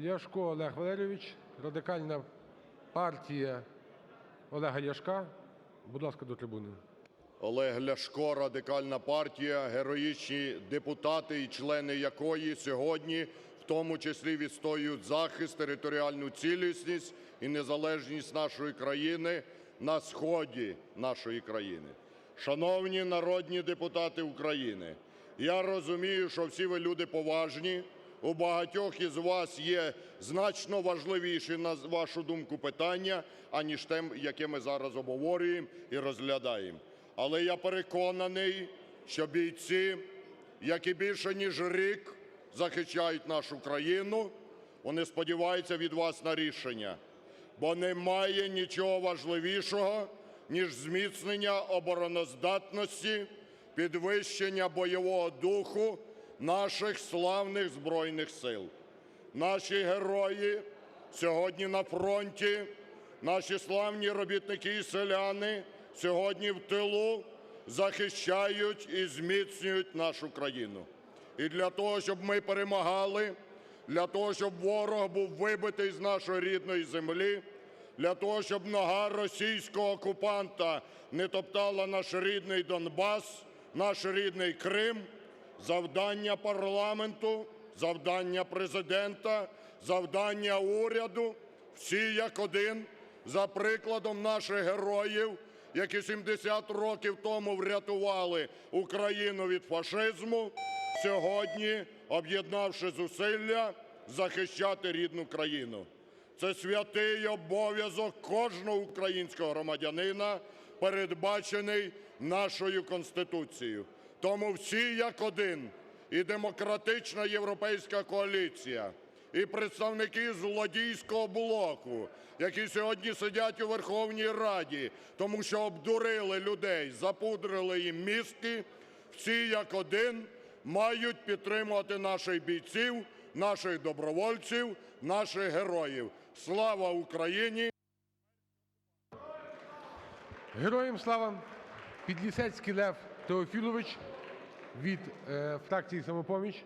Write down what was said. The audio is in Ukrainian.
Ляшко Олег Валерійович, Радикальна партія Олега Ляшка. Будь ласка, до трибуни. Олег Ляшко, Радикальна партія, героїчні депутати і члени якої сьогодні в тому числі відстоюють захист, територіальну цілісність і незалежність нашої країни на сході нашої країни. Шановні народні депутати України, я розумію, що всі ви люди поважні, у багатьох із вас є значно важливіші, на вашу думку, питання, аніж те, яке ми зараз обговорюємо і розглядаємо. Але я переконаний, що бійці, які більше ніж рік захищають нашу країну, вони сподіваються від вас на рішення, бо немає нічого важливішого, ніж зміцнення обороноздатності, підвищення бойового духу наших славних Збройних Сил. Наші герої сьогодні на фронті, наші славні робітники і селяни сьогодні в тилу захищають і зміцнюють нашу країну. І для того, щоб ми перемагали, для того, щоб ворог був вибитий з нашої рідної землі, для того, щоб нога російського окупанта не топтала наш рідний Донбас, наш рідний Крим, завдання парламенту, завдання Президента, завдання уряду всі як один за прикладом наших героїв, які 70 років тому врятували Україну від фашизму, сьогодні, об'єднавши зусилля, захищати рідну країну. Це святий обов'язок кожного українського громадянина, передбачений нашою Конституцією. Тому всі як один, і демократична європейська коаліція, і представники злодійського блоку, які сьогодні сидять у Верховній Раді, тому що обдурили людей, запудрили їм мізки, всі як один мають підтримувати наших бійців, наших добровольців, наших героїв. Слава Україні! Героям слава! Підлісецький Лев Теофілович від е, фракції «Самопоміч».